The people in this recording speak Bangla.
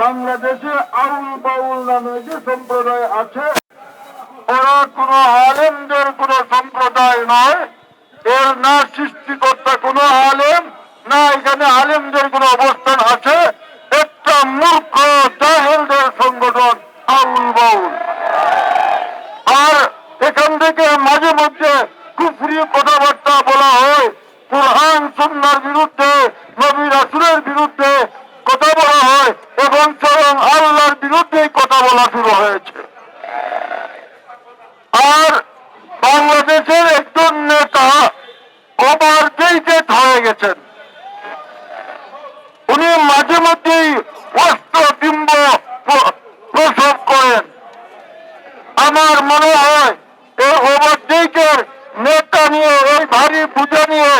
বাংলাদেশে আউল বাউল নামে যে সম্প্রদায় আছে, ওরা কোন আলেমদের কোন সম্প্রদায় নয়। এর না সৃষ্টিকর্তা কোন আলেম, না এখানে আলেমদের কোন অবস্থান আছে। একটা মূর্খ জাহেলদের সংগঠন আউল বাউল। আর এখান থেকে মাঝে মধ্যে কুফরি কথাবার্তা বলা হয়। কোরআন, সুন্নার বিরুদ্ধে, নবী রাসুলের বিরুদ্ধে কথা বলা স্বয়ং আল্লাহর বিরুদ্ধে কথা বলা শুরু হয়েছে। আর বাংলাদেশের একজন নেতা ওভার গেইটেড হয়ে গেছেন। উনি মাঝে মধ্যেই অস্ত্র প্রসব করেন। আমার মনে হয় এই ওভার গেইটের নেতা নিয়ে, এই ভারী পূজা নিয়ে